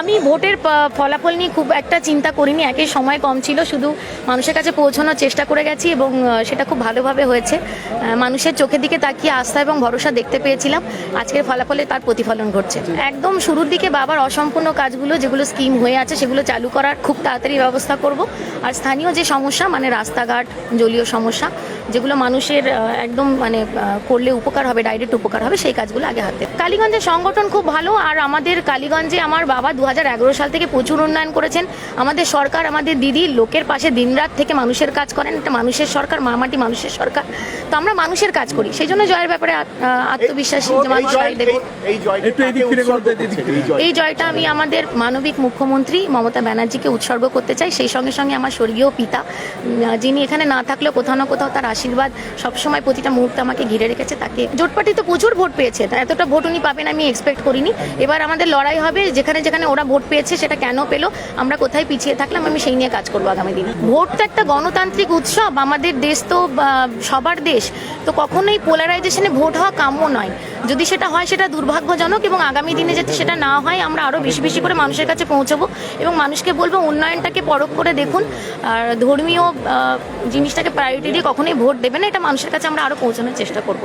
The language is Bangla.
আমি ভোটের ফলাফল নিয়ে খুব একটা চিন্তা করিনি একে সময় কম ছিল, শুধু মানুষের কাছে পৌঁছানোর চেষ্টা করে গেছি এবং সেটা খুব ভালোভাবে হয়েছে। মানুষের চোখের দিকে তাকিয়ে আস্থা এবং ভরসা দেখতে পেয়েছিলাম। আজকের ফলাফলে তার প্রতিফলন ঘটছে। একদম শুরুর দিকে বাবার অসম্পূর্ণ কাজগুলো, যেগুলো স্কিম হয়ে আছে, সেগুলো চালু করার খুব তাড়াতাড়ি ব্যবস্থা করব। আর স্থানীয় যে সমস্যা মানে রাস্তাঘাট, জলীয় সমস্যা যেগুলো মানুষের একদম মানে করলে উপকার হবে ডাইরেক্ট উপকার হবে সেই কাজগুলো আগে হাতে কালীগঞ্জের সংগঠন খুব ভালো আর আমাদের কালীগঞ্জে আমার বাবা দু হাজার এগারো সাল থেকে প্রচুর উন্নয়ন করেছেন। আমাদের সরকার আমাদের দিদি লোকের পাশে দিনরাত থেকে মানুষের কাজ করেন। এটা মানুষের সরকার মামাটি মানুষের সরকার। তো আমরা মানুষের কাজ করি সেই জন্য জয়ের ব্যাপারে আত- আত্মবিশ্বাসী যে মানুষ জয় দেবে একটু এই জয়টা আমি আমাদের মানবিক মুখ্যমন্ত্রী মমতা ব্যানার্জিকে উৎসর্গ করতে চাই। সেই সঙ্গে সঙ্গে আমার স্বর্গীয় পিতা যিনি এখানে না থাকলেও কোথাও না কোথাও তার আশীর্বাদ সবসময় প্রতিটা মুহূর্তে আমাকে ঘিরে রেখেছে তাকে। জোটপাটি তো প্রচুর ভোট পেয়েছে এতটা ভোট উনি পাবেন আমি এক্সপেক্ট করিনি। এবার আমাদের লড়াই হবে, যেখানে যেখানে ওরা ভোট পেয়েছে সেটা কেন পেল, আমরা কোথায় পিছিয়ে থাকলাম, আমি সেই নিয়ে কাজ করব আগামী দিনে। ভোট তো একটা গণতান্ত্রিক উৎসব, আমাদের দেশ তো সবার দেশ, তো কখনোই পোলারাইজেশনে ভোট হওয়া কাম্য নয়। যদি সেটা হয়, সেটা দুর্ভাগ্যজনক এবং আগামী দিনে যাতে সেটা না হয়, আমরা আরও বেশি বেশি করে মানুষের কাছে পৌঁছবো এবং মানুষকে বলব উন্নয়নটাকে পরখ করে দেখুন। আর ধর্মীয় জিনিসটাকে প্রায়োরিটি দিয়ে কখনোই ভোট দেবে না, এটা মানুষের কাছে আমরা আরও পৌঁছানোর চেষ্টা করব।